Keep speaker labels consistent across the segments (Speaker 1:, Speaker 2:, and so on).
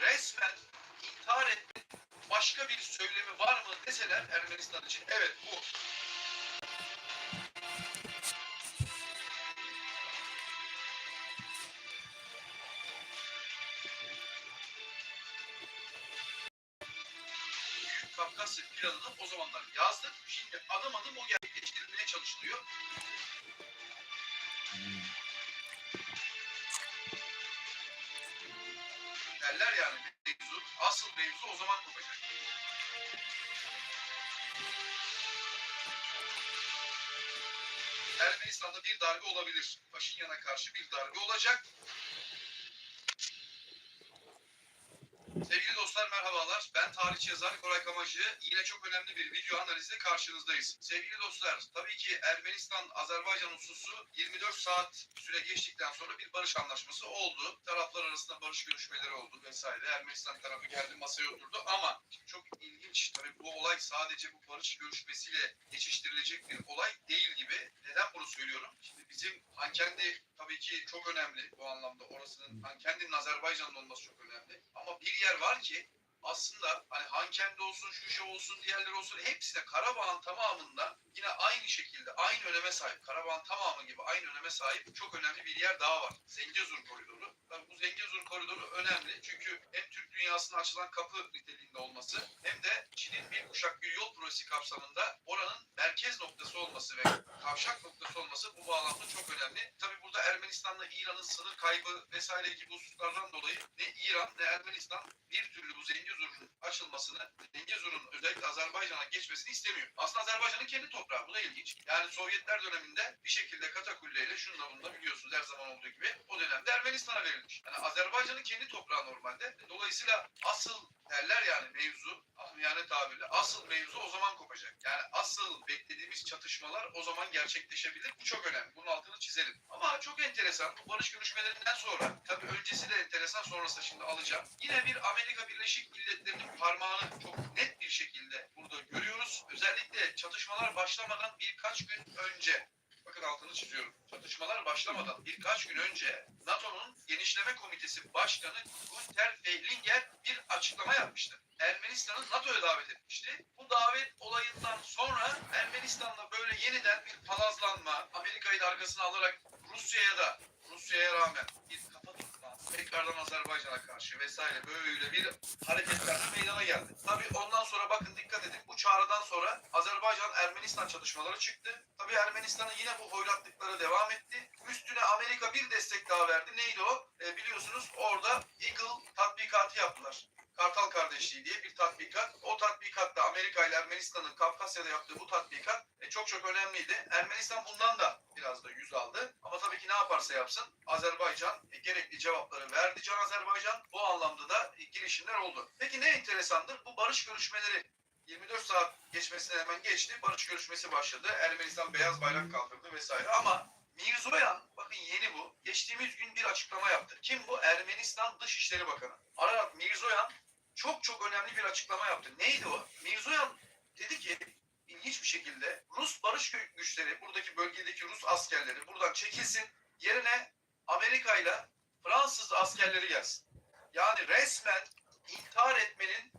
Speaker 1: Resmen intihar etme başka bir söylemi var mı deseler Ermenistan için evet bu. Kafkasya planını o zamanlar yazdık. Şimdi adım adım o gerçekleştirilmeye çalışılıyor. Derler yani mevzu, asıl mevzu o zaman kopacak. Ermenistan'da bir darbe olabilir. Paşinyan'a karşı bir darbe olacak. Sevgili dostlar merhabalar. Ben tarihçi yazar Koray Kamacı. Yine çok önemli bir video analizle karşınızdayız. Sevgili dostlar, tabii ki Ermenistan-Azerbaycan hususu 24 saat süre geçtikten sonra bir barış anlaşması oldu. Taraflar arasında barış görüşmeleri oldu vesaire. Ermenistan tarafı geldi masaya oturdu ama çok ilginç tabii bu olay sadece bu barış görüşmesiyle geçiştirilecek bir olay değil gibi. Neden bunu söylüyorum? Şimdi bizim Hankendi tabii ki çok önemli bu anlamda. Orasının Hankendi'nin Azerbaycan'ın olması çok önemli. Ama bir yer var ki aslında hani Hankendi olsun, Şuşa olsun, diğerleri olsun hepsi de Karabağ'ın tamamında yine aynı şekilde aynı öneme sahip. Karabağ'ın tamamı gibi aynı öneme sahip çok önemli bir yer daha var. Zengezur koridoru. Tabii bu Zengezur koridoru önemli çünkü hem Türk dünyasına açılan kapı niteliğinde olması hem de Çin'in bir kuşak bir yol projesi kapsamında oranın merkez noktası olması ve kavşak noktası olması bu bağlamda çok önemli. Tabii burada Ermenistan'la İran'ın sınır kaybı vesaire gibi hususlardan dolayı ne İran ne Ermenistan bir türlü bu Zengezur'un açılmasını, Zengezur'un özellikle Azerbaycan'a geçmesini istemiyor. Aslında Azerbaycan'ın kendi toprağı. Bu da ilginç. Yani Sovyetler döneminde bir şekilde Katakulle'yle şunla bununla biliyorsunuz her zaman olduğu gibi o dönemde Ermenistan'a verilmiş. Yani Azerbaycan'ın kendi toprağı normalde. Dolayısıyla asıl derler yani mevzu, ahmiyane tabirle asıl mevzu o zaman kopacak. Yani asıl beklediğimiz çatışmalar o zaman gerçekleşebilir. Bu çok önemli. Bunun altını çizelim. Ama çok enteresan. Bu barış görüşmelerinden sonra, tabii öncesi de enteresan sonrası şimdi alacağım. Yine bir Amerika Birleşik Devletleri'nin parmağını çok net bir şekilde burada görüyoruz. Özellikle çatışmalar başlamadan birkaç gün önce Bakın altını çiziyorum. Çatışmalar başlamadan birkaç gün önce NATO'nun Genişleme Komitesi Başkanı Günter Fehlinger bir açıklama yapmıştı. Ermenistan'ı NATO'ya davet etmişti. Bu davet olayından sonra Ermenistan'la böyle yeniden bir palazlanma, Amerika'yı da arkasına alarak Rusya'ya da Rusya'ya rağmen bir kafa tutma, tekrardan Azerbaycan'a karşı vesaire böyle bir hareketler meydana geldi. Tabii ondan sonra bakın dikkat edin bu çağrıdan sonra Azerbaycan Ermenistan çatışmaları çıktı. Tabii Ermenistan'ın yine bu hoyratlıkları devam etti. Üstüne Amerika bir destek daha verdi. Neydi o? E, biliyorsunuz orada Eagle tatbikatı yaptılar. Kartal Kardeşliği diye bir tatbikat. O tatbikatta Amerika ile Ermenistan'ın Kafkasya'da yaptığı bu tatbikat e, çok çok önemliydi. Ermenistan bundan da biraz da yüz aldı. Ama tabii ki ne yaparsa yapsın Azerbaycan e, gerekli cevapları verdi Can Azerbaycan. Bu anlamda da e, girişimler oldu. Peki ne enteresandır? Bu barış görüşmeleri 24 saat geçmesine hemen geçti. Barış görüşmesi başladı. Ermenistan beyaz bayrak kaldırdı vesaire. Ama Mirzoyan, bakın yeni bu. Geçtiğimiz gün bir açıklama yaptı. Kim bu? Ermenistan Dışişleri Bakanı. Ararat Mirzoyan çok çok önemli bir açıklama yaptı. Neydi o? Mirzoyan dedi ki ilginç bir şekilde Rus barış gü- güçleri, buradaki bölgedeki Rus askerleri buradan çekilsin. Yerine Amerika ile Fransız askerleri gelsin. Yani resmen intihar etmenin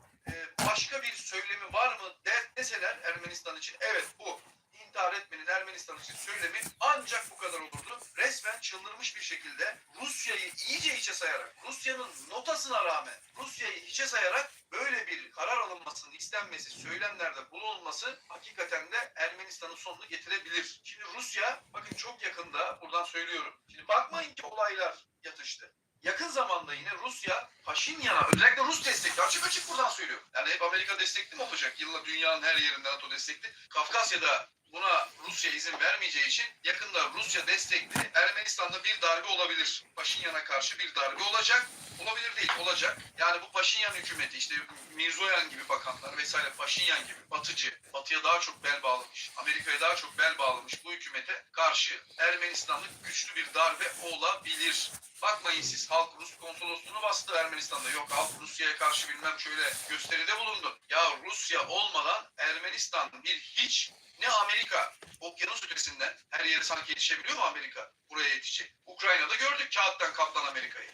Speaker 1: başka bir söylemi var mı de- deseler Ermenistan için evet bu intihar etmenin Ermenistan için söylemi ancak bu kadar olurdu. Resmen çıldırmış bir şekilde Rusya'yı iyice hiçe sayarak, Rusya'nın notasına rağmen Rusya'yı hiçe sayarak böyle bir karar alınmasının istenmesi, söylemlerde bulunulması hakikaten de Ermenistan'ın sonunu getirebilir. Şimdi Rusya, bakın çok yakında, buradan söylüyorum. Şimdi bakmayın ki olaylar yatıştı. Yakın zamanda yine Rusya Paşinyan'a özellikle Rus destekli açık açık buradan söylüyorum. Yani hep Amerika destekli mi olacak? Yılla dünyanın her yerinde NATO destekli. Kafkasya'da buna Rusya izin vermeyeceği için yakında Rusya destekli Ermenistan'da bir darbe olabilir. Paşinyan'a karşı bir darbe olacak. Olabilir değil, olacak. Yani bu Paşinyan hükümeti işte Mirzoyan gibi bakanlar vesaire Paşinyan gibi batıcı, batıya daha çok bel bağlamış, Amerika'ya daha çok bel bağlamış bu hükümete karşı Ermenistan'da güçlü bir darbe olabilir. Bakmayın siz halk Rus konsolosluğunu bastı Ermenistan'da. Yok halk Rusya'ya karşı bilmem şöyle gösteride bulundu. Ya Rusya olmadan Ermenistan bir hiç ne Amerika okyanus ötesinden her yere sanki yetişebiliyor mu Amerika? Buraya yetişecek. Ukrayna'da gördük kağıttan kaptan Amerika'yı.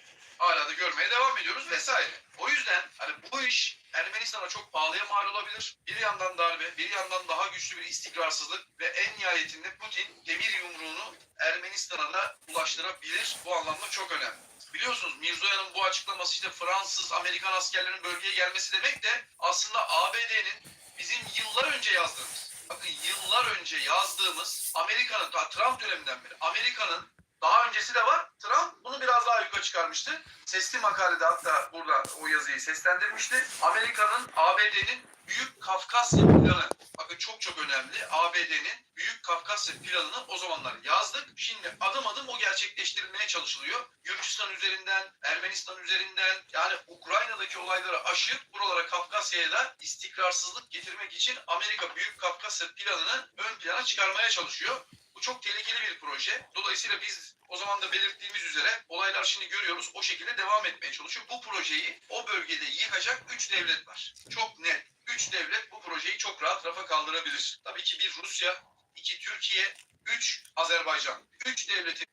Speaker 1: Hala da görmeye devam ediyoruz vesaire. O yüzden hani bu iş Ermenistan'a çok pahalıya mal olabilir. Bir yandan darbe, bir yandan daha güçlü bir istikrarsızlık ve en nihayetinde Putin demir yumruğunu Ermenistan'a da ulaştırabilir. Bu anlamda çok önemli. Biliyorsunuz Mirzoyan'ın bu açıklaması işte Fransız, Amerikan askerlerinin bölgeye gelmesi demek de aslında ABD'nin bizim yıllar önce yazdığımız, bakın yıllar önce yazdığımız Amerika'nın, Trump döneminden beri Amerika'nın daha öncesi de var. Trump bunu biraz daha yukarı çıkarmıştı. Sesli makalede hatta burada o yazıyı seslendirmişti. Amerika'nın, ABD'nin Büyük Kafkasya planı. Bakın çok çok önemli. ABD'nin Büyük Kafkasya planını o zamanlar yazdık. Şimdi adım adım o gerçekleştirilmeye çalışılıyor. Gürcistan üzerinden, Ermenistan üzerinden yani Ukrayna'daki olayları aşıp buralara Kafkasya'ya da istikrarsızlık getirmek için Amerika Büyük Kafkasya planını ön plana çıkarmaya çalışıyor. Bu çok tehlikeli bir proje. Dolayısıyla biz o zaman da belirttiğimiz üzere olaylar şimdi görüyoruz o şekilde devam etmeye çalışıyor. Bu projeyi o bölgede yıkacak 3 devlet var. Çok net. 3 devlet bu projeyi çok rahat rafa kaldırabilir. Tabii ki bir Rusya, iki Türkiye, 3 Azerbaycan. 3 devletin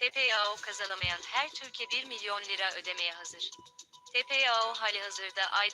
Speaker 2: TPAO kazanamayan her Türkiye 1 milyon lira ödemeye hazır. TPAO hali hazırda ay.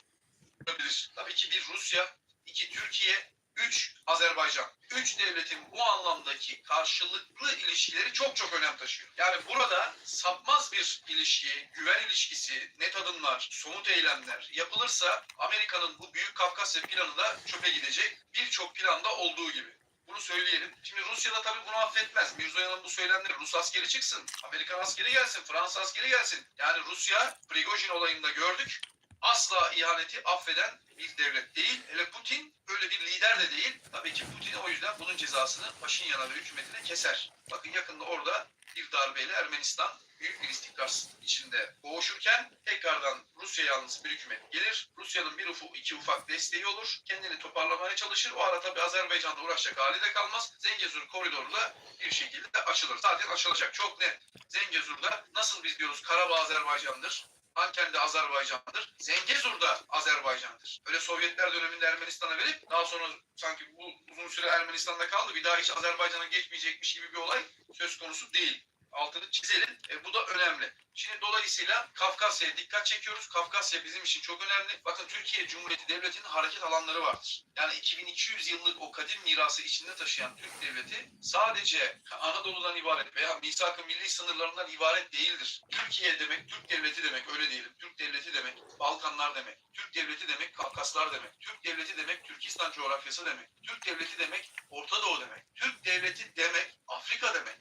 Speaker 1: Tabii ki bir Rusya, iki Türkiye, üç Azerbaycan. Üç devletin bu anlamdaki karşılıklı ilişkileri çok çok önem taşıyor. Yani burada sapmaz bir ilişki, güven ilişkisi, net adımlar, somut eylemler yapılırsa Amerika'nın bu Büyük Kafkasya planı da çöpe gidecek. Birçok planda olduğu gibi. Bunu söyleyelim. Şimdi Rusya'da tabii bunu affetmez. Mirzoyan'ın bu söylemleri Rus askeri çıksın, Amerikan askeri gelsin, Fransız askeri gelsin. Yani Rusya Prigojin olayında gördük asla ihaneti affeden bir devlet değil. Hele Putin öyle bir lider de değil. Tabii ki Putin o yüzden bunun cezasını Paşinyan'a ve hükümetine keser. Bakın yakında orada bir darbeyle Ermenistan büyük bir istikrarsızlık içinde boğuşurken tekrardan Rusya yalnız bir hükümet gelir. Rusya'nın bir ufu, iki ufak desteği olur. Kendini toparlamaya çalışır. O ara tabii Azerbaycan'da uğraşacak hali de kalmaz. Zengezur koridoru da bir şekilde açılır. Zaten açılacak. Çok net. Zengezur'da nasıl biz diyoruz Karabağ Azerbaycan'dır. Hanken de Azerbaycan'dır. Zengezur da Azerbaycan'dır. Öyle Sovyetler döneminde Ermenistan'a verip daha sonra sanki bu uzun süre Ermenistan'da kaldı. Bir daha hiç Azerbaycan'a geçmeyecekmiş gibi bir olay söz konusu değil. Altını çizelim. E, bu da önemli. Şimdi dolayısıyla Kafkasya'ya dikkat çekiyoruz. Kafkasya bizim için çok önemli. Bakın Türkiye Cumhuriyeti Devleti'nin hareket alanları vardır. Yani 2200 yıllık o kadim mirası içinde taşıyan Türk Devleti sadece Anadolu'dan ibaret veya misak-ı milli sınırlarından ibaret değildir. Türkiye demek, Türk Devleti demek öyle diyelim. Türk Devleti demek, Balkanlar demek. Türk Devleti demek, Kafkaslar demek. Türk Devleti demek, Türkistan coğrafyası demek. Türk Devleti demek, Orta Doğu demek. Türk Devleti demek, Afrika demek.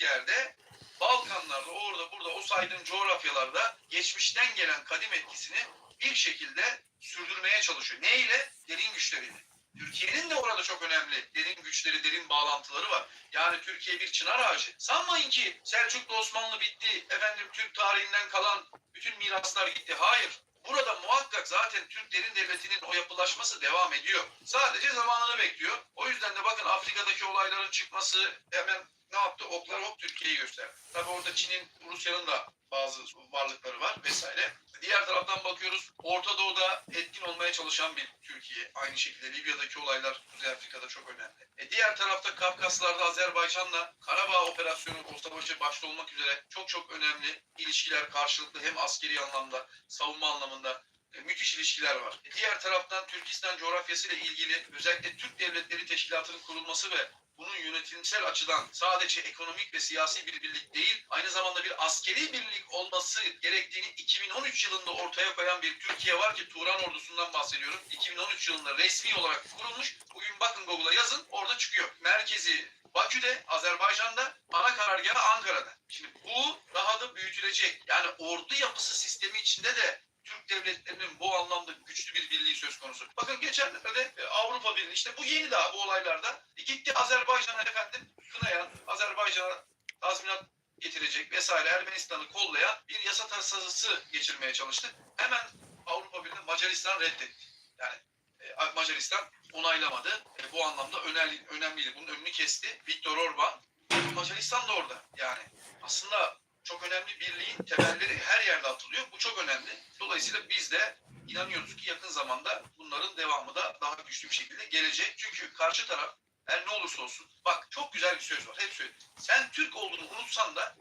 Speaker 1: Yerde Balkanlarda, orada, burada, o saydığım coğrafyalarda geçmişten gelen kadim etkisini bir şekilde sürdürmeye çalışıyor. Ne ile? Derin güçleriyle. Türkiye'nin de orada çok önemli derin güçleri, derin bağlantıları var. Yani Türkiye bir çınar ağacı. Sanmayın ki Selçuklu Osmanlı bitti, efendim Türk tarihinden kalan bütün miraslar gitti. Hayır. Burada muhakkak zaten Türk derin devletinin o yapılaşması devam ediyor. Sadece zamanını bekliyor. O yüzden de bakın Afrika'daki olayların çıkması hemen ne yaptı? Oklar hop Türkiye'yi gösterdi. Tabii orada Çin'in, Rusya'nın da bazı varlıkları var vesaire. Diğer taraftan bakıyoruz Orta Doğu'da etkin olmaya çalışan bir Türkiye. Aynı şekilde Libya'daki olaylar Kuzey Afrika'da çok önemli. E diğer tarafta Kafkaslar'da Azerbaycan'la Karabağ operasyonu o savaşı başta olmak üzere çok çok önemli ilişkiler karşılıklı hem askeri anlamda savunma anlamında e, müthiş ilişkiler var. E, diğer taraftan Türkistan coğrafyası ile ilgili özellikle Türk Devletleri Teşkilatı'nın kurulması ve bunun yönetimsel açıdan sadece ekonomik ve siyasi bir birlik değil, aynı zamanda bir askeri birlik olması gerektiğini 2013 yılında ortaya koyan bir Türkiye var ki Turan ordusundan bahsediyorum. 2013 yılında resmi olarak kurulmuş. Bugün bakın Google'a yazın orada çıkıyor. Merkezi Bakü'de, Azerbaycan'da, ana karargahı Ankara'da. Şimdi bu daha da büyütülecek. Yani ordu yapısı sistemi içinde de Türk devletlerinin bu anlamda güçlü bir birliği söz konusu. Bakın geçenlerde Avrupa Birliği işte bu yeni daha bu olaylarda gitti Azerbaycan'a efendim kınayan Azerbaycan'a tazminat getirecek vesaire Ermenistan'ı kollayan bir yasa tasarısı geçirmeye çalıştı. Hemen Avrupa Birliği Macaristan reddetti. Yani e, Macaristan onaylamadı. E, bu anlamda önemli, önemliydi. Bunun önünü kesti. Viktor Orban. Macaristan da orada. Yani aslında çok önemli birliğin temelleri her yerde atılıyor. Bu çok önemli. Dolayısıyla biz de inanıyoruz ki yakın zamanda bunların devamı da daha güçlü bir şekilde gelecek. Çünkü karşı taraf her ne olursa olsun. Bak çok güzel bir söz var. Hep söyle. Sen Türk olduğunu unutsan da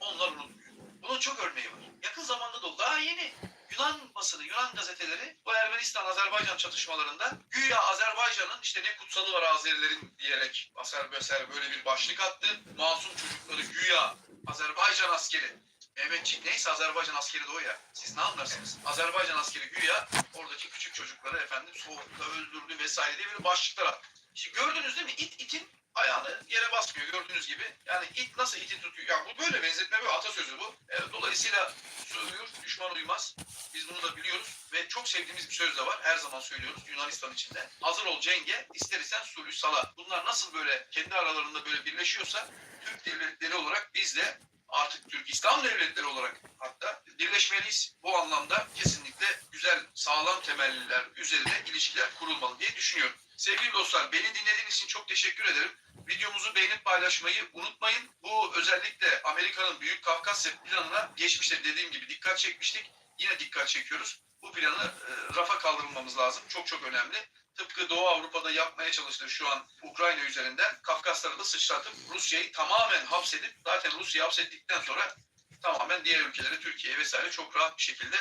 Speaker 1: onlar unutmuyor. Bunun çok örneği var. Yakın zamanda da. Daha yeni Yunan basını, Yunan gazeteleri bu Ermenistan-Azerbaycan çatışmalarında güya Azerbaycan'ın işte ne kutsalı var Azerilerin diyerek Aser Beser böyle bir başlık attı. Masum çocukları güya Azerbaycan askeri Mehmetçik neyse Azerbaycan askeri de o ya. Siz ne anlarsınız? Azerbaycan askeri güya oradaki küçük çocukları efendim soğukta öldürdü vesaire diye bir başlıklar attı. İşte gördünüz değil mi? İt itin ayağını yere basmıyor gördüğünüz gibi. Yani it nasıl iti tutuyor? Ya bu böyle benzetme bir atasözü bu. E, dolayısıyla sövüyor, düşman uymaz. Biz bunu da biliyoruz ve çok sevdiğimiz bir söz de var. Her zaman söylüyoruz Yunanistan içinde. Hazır ol cenge, ister isen sulü sala. Bunlar nasıl böyle kendi aralarında böyle birleşiyorsa Türk devletleri olarak biz de artık Türk İslam devletleri olarak hatta birleşmeliyiz. Bu anlamda kesinlikle güzel, sağlam temelliler üzerine ilişkiler kurulmalı diye düşünüyorum. Sevgili dostlar, beni dinlediğiniz için çok teşekkür ederim. Videomuzu beğenip paylaşmayı unutmayın. Bu özellikle Amerika'nın Büyük Kafkasya planına geçmişte dediğim gibi dikkat çekmiştik. Yine dikkat çekiyoruz. Bu planı e, rafa kaldırmamız lazım. Çok çok önemli. Tıpkı Doğu Avrupa'da yapmaya çalıştığı şu an Ukrayna üzerinden Kafkaslara da sıçratıp Rusya'yı tamamen hapsedip zaten Rusya'yı hapsettikten sonra tamamen diğer ülkelere Türkiye vesaire çok rahat bir şekilde